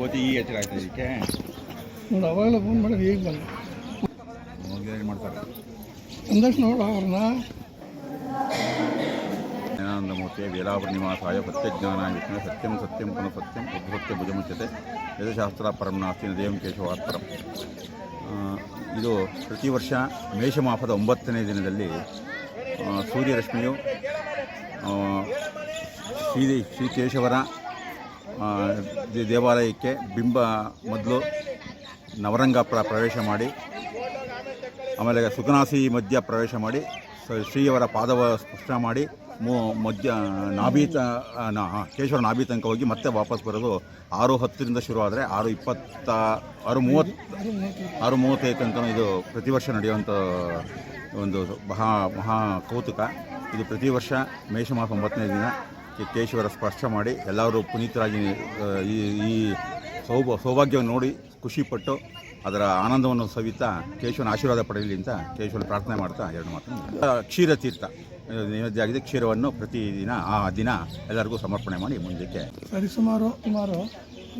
ಬೆಳಿಗ್ಗೆ ಎಚ್ಚರ ಆಯ್ತು ಇದಕ್ಕೆ? ನೋಡಿ ಅವಾಗಲೇ ಫೋನ್ ಮಾಡಿದ್ರೆ ಈಗ ಬಂದು ಏನು ಮಾಡ್ತಾರೆ? ಅಂದಷ್ಟು ನೋಡು ಅವ್ರನ್ನ. ಜ್ಞಾನಂದಮೂರ್ತಿ ವೇಲಾವರ ನಿವಾಸಾಯ ಸತ್ಯಂ ಸತ್ಯಂ ಪುನಃ ಸತ್ಯಂ ಸತ್ಯ ಭುಜಮುಚ್ಯತೆ ವೇದಶಾಸ್ತ್ರ ಪರಂ ನಾಸ್ತಿ ದೇವಂ ಕೇಶವಾತ್ ಪರಂ ಇದು ಪ್ರತಿ ವರ್ಷ ಮೇಷಮಾಪದ ಒಂಬತ್ತನೇ ದಿನದಲ್ಲಿ ಸೂರ್ಯರಶ್ಮಿಯು ಶ್ರೀ ಶ್ರೀ ಕೇಶವರ ಆ, ದೇ- ದೇವಾಲಯಕ್ಕೆ ಬಿಂಬ ಮೊದಲು ನವರಂಗ ಪ್ರ ಪ್ರವೇಶ ಮಾಡಿ, ಆಮೇಲೆ ಸುಖನಾಸಿ ಮಧ್ಯ ಪ್ರವೇಶ ಮಾಡಿ ಶ್ರೀಯವರ ಪಾದವ ಸ್ಪರ್ಶ ಮಾಡಿ, ಮೂ ಮಧ್ಯ, ನಾಭೀತ ನಾ ಕೇಶವರ ನಾಭಿ ತನಕ ಹೋಗಿ ಮತ್ತೆ ವಾಪಸ್ ಬರೋದು ಆರು ಹತ್ತರಿಂದ ಶುರು ಆದರೆ ಆರು ಇಪ್ಪತ್ತ, ಆರು ಮೂವತ್ತು, ಆರು ಮೂವತ್ತೈದು ತನಕ ಇದು ಪ್ರತಿ ವರ್ಷ ನಡೆಯುವಂಥ ಒಂದು ಮಹಾ ಮಹಾ ಕೌತುಕ. ಇದು ಪ್ರತಿ ವರ್ಷ ಮೇಷ ಮಾಸ ಒಂಬತ್ತನೇ ದಿನ. ಕೇಶವರ ಸ್ಪರ್ಶ ಮಾಡಿ ಎಲ್ಲರೂ ಪುನೀತರಾಗಿ ಈ ಈ ಸೌಭ, ಸೌಭಾಗ್ಯವನ್ನು ನೋಡಿ ಖುಷಿಪಟ್ಟು ಅದರ ಆನಂದವನ್ನು ಸವಿತಾ ಕೇಶವನ ಆಶೀರ್ವಾದ ಪಡೆಯಲಿ ಅಂತ ಕೇಶವನ ಪ್ರಾರ್ಥನೆ ಮಾಡ್ತಾ ಎರಡು ಮಾತು ಕ್ಷೀರತೀರ್ಥ ನೈವೇದ್ಯ ಆಗಿದೆ. ಕ್ಷೀರವನ್ನು ಪ್ರತಿದಿನ ಆ ದಿನ ಎಲ್ಲರಿಗೂ ಸಮರ್ಪಣೆ ಮಾಡಿ ಮುಂದಕ್ಕೆ. ಸರಿಸುಮಾರು ಸುಮಾರು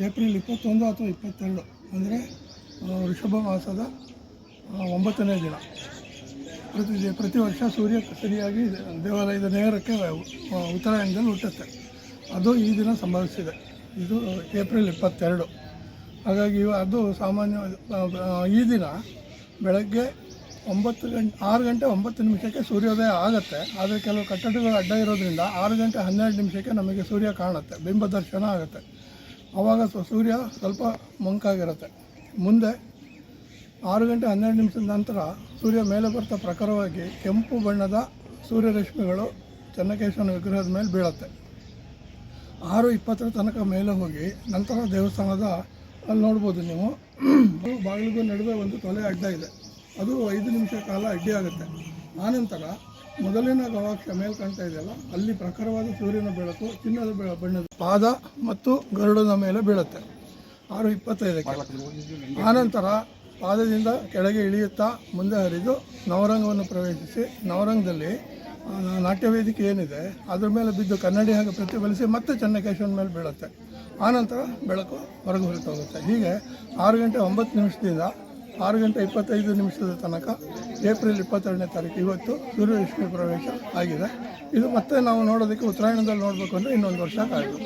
ಏಪ್ರಿಲ್ ಇಪ್ಪತ್ತೊಂದು ಅಥವಾ ಇಪ್ಪತ್ತೆರಡು, ಅಂದರೆ ವೃಷಭ ಮಾಸದ ಒಂಬತ್ತನೇ ದಿನ. ಪ್ರತಿ ಪ್ರತಿ ವರ್ಷ ಸೂರ್ಯ ಸರಿಯಾಗಿ ದೇವಾಲಯದ ನೇರಕ್ಕೆ ಉತ್ತರಾಯಣದಲ್ಲಿ ಹುಟ್ಟುತ್ತೆ. ಅದು ಈ ದಿನ ಸಂಭವಿಸಿದೆ. ಇದು ಏಪ್ರಿಲ್ ಇಪ್ಪತ್ತೆರಡು. ಹಾಗಾಗಿ ಅದು ಸಾಮಾನ್ಯ ಈ ದಿನ ಬೆಳಗ್ಗೆ ಒಂಬತ್ತು ಗಂಟೆ, ಆರು ಗಂಟೆ ಒಂಬತ್ತು ನಿಮಿಷಕ್ಕೆ ಸೂರ್ಯೋದಯ ಆಗುತ್ತೆ. ಆದರೆ ಕೆಲವು ಕಟ್ಟಡಗಳು ಅಡ್ಡ ಇರೋದ್ರಿಂದ ಆರು ಗಂಟೆ ಹನ್ನೆರಡು ನಿಮಿಷಕ್ಕೆ ನಮಗೆ ಸೂರ್ಯ ಕಾಣುತ್ತೆ. ಬಿಂಬ ದರ್ಶನ ಆಗುತ್ತೆ. ಆವಾಗ ಸೂರ್ಯ ಸ್ವಲ್ಪ ಮಂಕಾಗಿರುತ್ತೆ. ಮುಂದೆ ಆರು ಗಂಟೆ ಹನ್ನೆರಡು ನಿಮಿಷದ ನಂತರ ಸೂರ್ಯ ಮೇಲೆ ಬರ್ತಾ ಪ್ರಖರವಾಗಿ ಕೆಂಪು ಬಣ್ಣದ ಸೂರ್ಯರಶ್ಮಿಗಳು ಚನ್ನಕೇಶವನ ವಿಗ್ರಹದ ಮೇಲೆ ಬೀಳುತ್ತೆ. ಆರು ಇಪ್ಪತ್ತರ ತನಕ ಮೇಲೆ ಹೋಗಿ ನಂತರ ದೇವಸ್ಥಾನದ ಅಲ್ಲಿ ನೋಡ್ಬೋದು ನೀವು. ಬಾಗಿಲಿಗೂ ನಡುವೆ ಒಂದು ತೊಲೆ ಅಡ್ಡ ಇದೆ. ಅದು ಐದು ನಿಮಿಷ ಕಾಲ ಅಡ್ಡಿ ಆಗುತ್ತೆ. ಆನಂತರ ಮೊದಲಿನ ಗವಾಕ್ಷ ಮೇಲೆ ಕಾಣ್ತಾ ಇದೆಯಲ್ಲ, ಅಲ್ಲಿ ಪ್ರಖರವಾದ ಸೂರ್ಯನ ಬೆಳಕು ಚಿನ್ನದ ಬಣ್ಣದ ಪಾದ ಮತ್ತು ಗರುಡನ ಮೇಲೆ ಬೀಳುತ್ತೆ. ಆರು ಇಪ್ಪತ್ತೈದಕ್ಕೆ. ಆನಂತರ ಪಾದದಿಂದ ಕೆಳಗೆ ಇಳಿಯುತ್ತಾ ಮುಂದೆ ಹರಿದು ನವರಂಗವನ್ನು ಪ್ರವೇಶಿಸಿ, ನವರಂಗದಲ್ಲಿ ನಾಟ್ಯ ವೇದಿಕೆ ಏನಿದೆ, ಅದ್ರ ಮೇಲೆ ಬಿದ್ದು ಕನ್ನಡಿ ಹಾಗೆ ಪ್ರತಿಫಲಿಸಿ ಮತ್ತೆ ಚೆನ್ನಕೇಶವನ ಮೇಲೆ ಬೀಳುತ್ತೆ. ಆನಂತರ ಬೆಳಕು ಹೊರಗೆ ಹೊರತೋಗುತ್ತೆ ಹೋಗುತ್ತೆ. ಹೀಗೆ ಆರು ಗಂಟೆ ಒಂಬತ್ತು ನಿಮಿಷದಿಂದ ಆರು ಗಂಟೆ ಇಪ್ಪತ್ತೈದು ನಿಮಿಷದ ತನಕ ಏಪ್ರಿಲ್ ಇಪ್ಪತ್ತೆರಡನೇ ತಾರೀಕು, ಇವತ್ತು ಸೂರ್ಯಲಕ್ಷ್ಮಿ ಪ್ರವೇಶ ಆಗಿದೆ. ಇದು ಮತ್ತೆ ನಾವು ನೋಡೋದಕ್ಕೆ ಉತ್ತರಾಯಣದಲ್ಲಿ ನೋಡಬೇಕು ಅಂದರೆ ಇನ್ನೊಂದು ವರ್ಷ ಕಾಯ್ದು